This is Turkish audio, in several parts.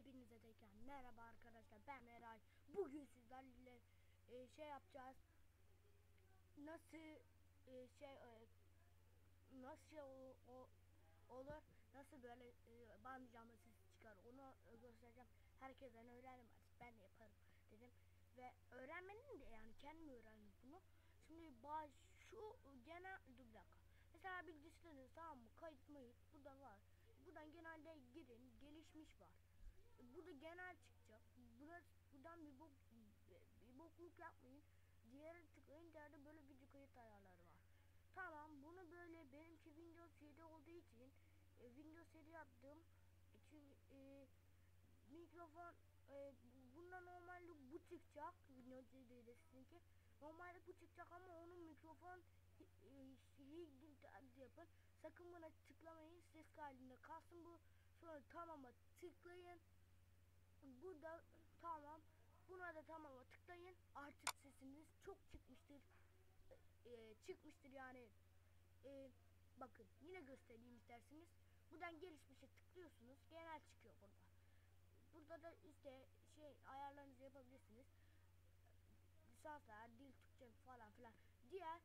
Hepinize tekrar merhaba arkadaşlar ben Meray. Bugün sizlerle e, şey yapacağız. Nasıl e, şey e, nasıl şey o, o- olur nasıl böyle e, bandicamı ses çıkar onu göstereceğim. Herkesten öğrendim artık ben de yaparım dedim. Ve öğrenmenin de yani kendim öğrendim bunu. Şimdi baş, şu genel dur bir dakika. Mesela bilgisayarınız tamam mı kayıt mayıt burada var. Buradan genelde girin gelişmiş var. Genel çıkacak. Burası, buradan bir, bok, bir bokluk yapmayın. Diğeri tıklayın. Diğerde böyle video kayıt ayarları var. Tamam bunu böyle benimki Windows 7 olduğu için e, Windows 7 yaptım. E, çünkü e, mikrofon e, bunda normalde bu çıkacak. Windows 7'de sizinki. Normalde bu çıkacak ama onun mikrofon e, şeyi yapın. Sakın buna tıklamayın. Ses kaydında kalsın bu. Sonra tamama tıklayın. Burada tamam. Buna da tamama tıklayın. Artık sesiniz çok çıkmıştır. Ee, çıkmıştır yani. Ee, bakın yine göstereyim isterseniz. Buradan gelişmişe tıklıyorsunuz. Genel çıkıyor burada. Burada da işte şey ayarlarınızı yapabilirsiniz. Lisanslar, dil, Türkçe falan filan. Diğer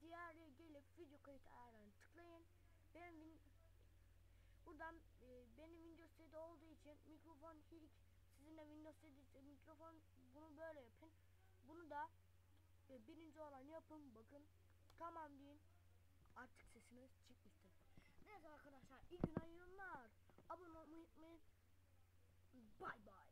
diğer gelip video kayıt ayarlarını tıklayın. Benim buradan e, benim Windows 7 olduğu için mikrofon ilk sizin de Windows 7 ise mikrofon bunu böyle yapın. Bunu da e, birinci olan yapın bakın. Tamam deyin. Artık sesiniz çıkmıştır. Neyse arkadaşlar iyi günler. Abone olmayı unutmayın. Bay bay.